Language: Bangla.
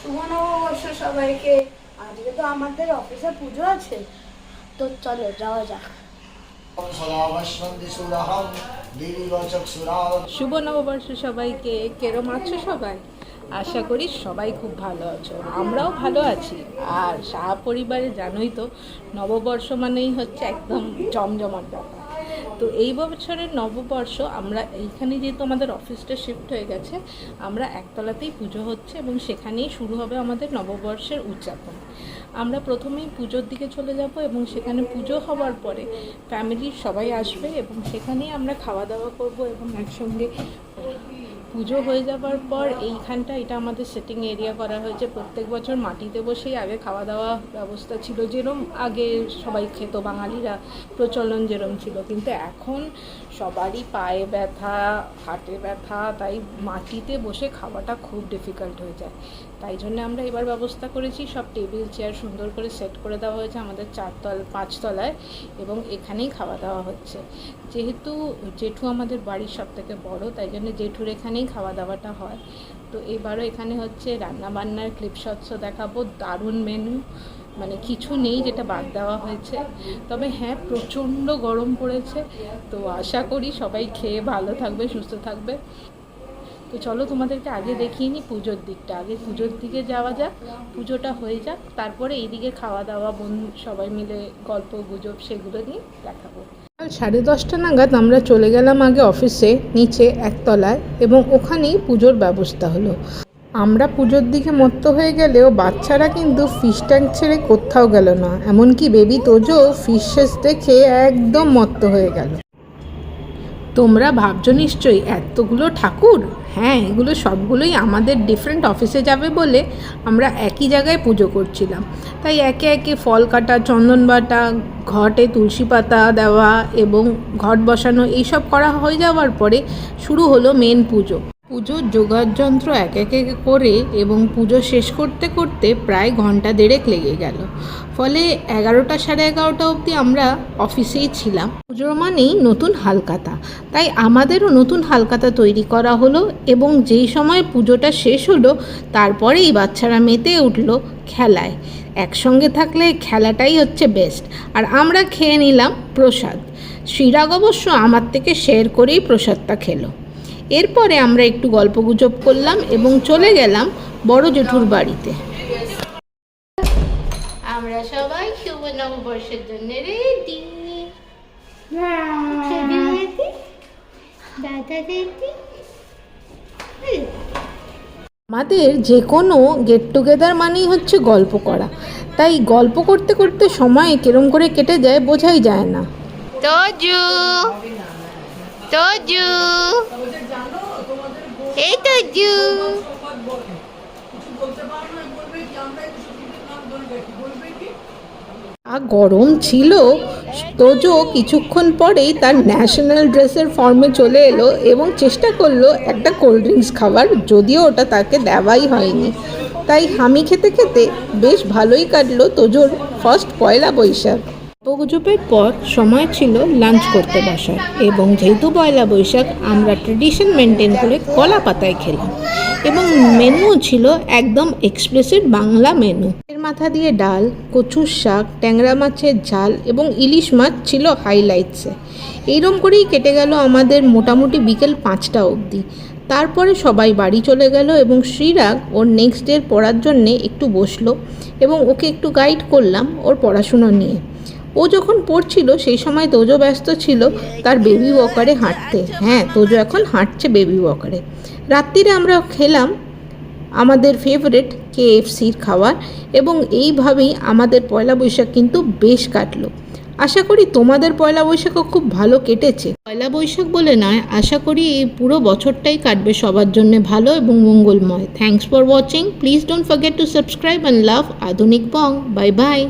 শুভ নববর্ষ সবাইকে। আজকে তো আমাদের অফিসে পুজো আছে, তো চলো যাওয়া যাক। শুভ নববর্ষ সবাইকে। কেরম আছো সবাই? আশা করি সবাই খুব ভালো আছো। আমরাও ভালো আছি। আর শাহ পরিবারে জানোই তো, নববর্ষ মানেই হচ্ছে একদম জমজমাট ব্যাপার। তো এই বছরের নববর্ষ আমরা এইখানে যেহেতু আমাদের অফিসটা শিফট হয়ে গেছে, আমরা একতলাতেই পুজো হচ্ছে এবং সেখানেই শুরু হবে আমাদের নববর্ষের উদযাপন। আমরা প্রথমেই পুজোর দিকে চলে যাব এবং সেখানে পুজো হওয়ার পরে ফ্যামিলির সবাই আসবে এবং সেখানেই আমরা খাওয়া দাওয়া করব এবং একসঙ্গে পুজো হয়ে যাবার পর এইখানটা, এটা আমাদের সেটিং এরিয়া করা হয়েছে। প্রত্যেক বছর মাটিতে বসেই আগে খাওয়া দাওয়া ব্যবস্থা ছিল। যেরম আগে সবাই খেত, বাঙালিরা প্রচলন যেরম ছিল, কিন্তু এখন সবারই পায়ে ব্যথা হাটে ব্যথা, তাই মাটিতে বসে খাওয়াটা খুব ডিফিকাল্ট হয়ে যায়। তাই জন্য আমরা এবার ব্যবস্থা করেছি, সব টেবিল চেয়ার সুন্দর করে সেট করে দেওয়া হয়েছে আমাদের চারতল পাঁচতলায় এবং এখানেই খাওয়া দাওয়া হচ্ছে। যেহেতু জেঠু আমাদের বাড়ির সব থেকে বড়, তাই জন্য জেঠুর এখানেই খাওয়া দাওয়াটা হয়। তো এবারও এখানে হচ্ছে রান্না বান্নার ক্লিপ দেখাবো, দারুণ মেনু মানে কিছু নেই যেটা বাদ দেওয়া হয়েছে। তবে হ্যাঁ প্রচণ্ড গরম পড়েছে। তো আশা করি সবাই খেয়ে ভালো থাকবে, সুস্থ থাকবে। তো চলো তোমাদেরকে আগে দেখিয়ে নিই পুজোর দিকটা। আগে পুজোর দিকে যাওয়া যাক, পুজোটা হয়ে যাক। তারপরে এইদিকে খাওয়া দাওয়া বন্ধু সবাই মিলে গল্প, গুজব সেগুলো নিয়ে দেখাবো। কাল সাড়ে দশটা নাগাদ আমরা চলে গেলাম আগে অফিসে, নিচে একতলায়, এবং ওখানেই পুজোর ব্যবস্থা হলো। আমরা পুজোর দিকে মত্ত হয়ে গেলেও বাচ্চারা কিন্তু ফিশ ট্যাঙ্ক ছেড়ে কোথাও গেল না। এমনকি বেবি তোজো ফিশেস দেখে একদম মত্ত হয়ে গেল। তোমরা ভাবছ নিশ্চয়ই এতগুলো ঠাকুর? হ্যাঁ এগুলো সবগুলোই আমাদের ডিফারেন্ট অফিসে যাবে বলে আমরা একই জায়গায় পুজো করছিলাম। তাই একে একে ফল কাটা, চন্দন বাটা, ঘটে তুলসী পাতা দেওয়া এবং ঘট বসানো, এইসব করা হয়ে যাওয়ার পরে শুরু হলো মেন পুজো। পুজোর যোগাযন্ত্র এক এক এক করে এবং পুজো শেষ করতে করতে প্রায় ঘণ্টা দেড়েক লেগে গেল। ফলে এগারোটা সাড়ে এগারোটা অবধি আমরা অফিসেই ছিলাম। পুজোর মানেই নতুন হালকাতা। তাই আমাদেরও নতুন হালকাতা তৈরি করা হলো এবং যেই সময় পুজোটা শেষ হলো, তারপরেই বাচ্চারা মেতে উঠল খেলায়। একসঙ্গে থাকলে খেলাটাই হচ্ছে বেস্ট আর আমরা খেয়ে নিলাম প্রসাদ। শ্রীরাগ অবশ্য আমার থেকে শেয়ার করেই প্রসাদটা খেলো। এরপরে আমরা একটু গল্পগুজব করলাম এবং চলে গেলাম বড় জেঠুর বাড়িতে। আমরা সবাই শুভ নববর্ষের জন্য রেডি দাদা দিদি আমাদের যে কোনো গেট টুগেদার মানেই হচ্ছে গল্প করা। তাই গল্প করতে করতে সময় কেরম করে কেটে যায় বোঝাই যায় না। তোজু। তোজু এই গরম ছিল। তোজো কিছুক্ষণ পরেই তার ন্যাশনাল ড্রেসের ফর্মে চলে এলো এবং চেষ্টা করল একটা কোল্ড ড্রিঙ্কস খাবার যদিও ওটা তাকে দেওয়াই হয়নি। তাই হামি খেতে খেতে বেশ ভালোই কাটলো তোজোর ফার্স্ট পয়লা বৈশাখ। গল্পগুজবের পর সময় ছিল লাঞ্চ করতে বসার এবং যেহেতু পয়লা বৈশাখ, আমরা ট্রেডিশন মেনটেন করে কলা পাতায় খেলাম এবং মেনু ছিল একদম এক্সপ্রেসিভ বাংলা মেনু এর মাথা দিয়ে ডাল, কচুর শাক, ট্যাংরা মাছের ঝাল এবং ইলিশ মাছ ছিল হাইলাইটসে এইরকম করেই কেটে গেল আমাদের মোটামুটি বিকেল পাঁচটা অবধি। তারপরে সবাই বাড়ি চলে গেল এবং শ্রীরাগ ওর নেক্সট ডের পড়ার জন্যে একটু বসল এবং ওকে একটু গাইড করলাম ওর পড়াশুনো নিয়ে। ও যখন পড়ছিল, সেই সময় তোজো ব্যস্ত ছিল তার বেবি ওয়াকারে হাঁটতে। হ্যাঁ তোজো এখন হাঁটছে বেবি ওয়াকারে রাত্রিরে আমরা খেলাম আমাদের ফেভারেট কেএফসির খাবার এবং এইভাবেই আমাদের পয়লা বৈশাখ কিন্তু বেশ কাটলো। আশা করি তোমাদের পয়লা বৈশাখও খুব ভালো কেটেছে। পয়লা বৈশাখ বলে নয়, আশা করি এই পুরো বছরটাই কাটবে সবার জন্য ভালো এবং মঙ্গলময়। Thanks for watching please don't forget to subscribe and love Adhunik Bong. Bye by